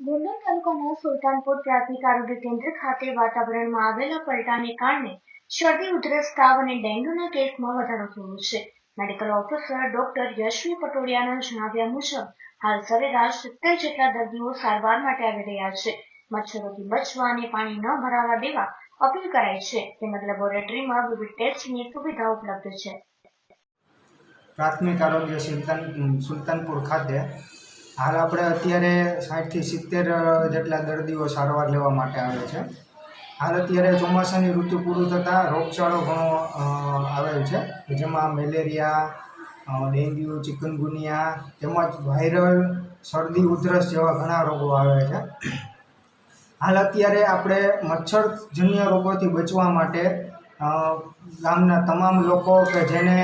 ગોંડલ તાલુકાના સુલતાનપુર પ્રાથમિક આરોગ્ય કેન્દ્ર ખાતે વાતાવરણમાં આવેલા પલટાને કારણે શરદી, ઉધરસ, તાવ અને ડેન્ગ્યુના કેસમાં વધારો થયો છે. મેડિકલ ઓફિસર ડોક્ટર યશ્વી પટોડિયાના જણાવ્યા મુજબ, હાલ સરેરાશ સિત્તેર જેટલા દર્દીઓ સારવાર માટે આવી રહ્યા છે. મચ્છરોથી બચવા અને પાણી ન ભરાવા દેવા અપીલ કરાઈ છે. તેમજ લેબોરેટરીમાં વિવિધ ટેસ્ટની સુવિધા ઉપલબ્ધ છે. પ્રાથમિક આરોગ્ય સુલતાન સુલતાનપુર ખાતે હાલ આપણે અત્યારે સાઠથી સિત્તેર જેટલા દર્દીઓ સારવાર લેવા માટે આવે છે. હાલ અત્યારે ચોમાસાની ઋતુ પૂરું થતાં રોગચાળો ઘણો આવેલ છે. જેમાં મેલેરિયા ડેન્ગ્યુ, ચિકનગુનિયા તેમજ વાયરલ શરદી, ઉધરસ જેવા ઘણા રોગો આવે છે. હાલ અત્યારે આપણે મચ્છરજન્ય રોગોથી બચવા માટે ગામના તમામ લોકો કે જેને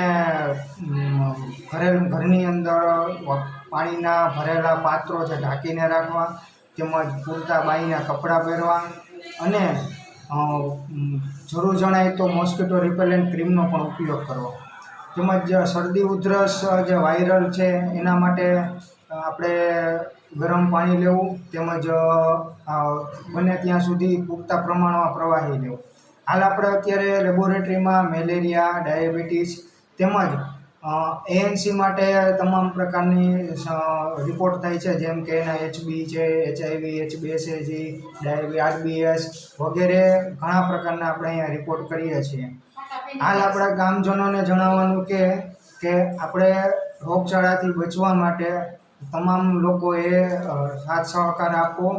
ભરેલ, ઘરની અંદર પાણીના ભરેલા પાત્રો છે ઢાંકીને રાખવા, તેમજ પૂરતા બાઈના કપડાં પહેરવા અને જરૂર જણાય તો મોસ્કિટો રિપેલન્ટ ક્રીમનો પણ ઉપયોગ કરવો. તેમજ શરદી, ઉધરસ, જે વાયરલ છે એના માટે આપણે ગરમ પાણી લેવું, તેમજ બને ત્યાં સુધી પૂરતા પ્રમાણમાં પ્રવાહી લેવું. હાલ આપણે અત્યારે લેબોરેટરીમાં મેલેરિયા ડાયાબિટીસ તેમજ એએનસી માટે તમામ પ્રકારની રિપોર્ટ થાય છે, જેમ કે એના એચબી છે એચઆઈવી એચબીએસએજી ડાયાબી આરબીએસ વગેરે ઘણા પ્રકારના આપણે અહીંયા રિપોર્ટ કરીએ છીએ. હાલ આપણા ગામજનોને જણાવવાનું કે કે આપણે રોગચાળાથી બચવા માટે તમામ લોકોએ સાથ સહકાર આપવો.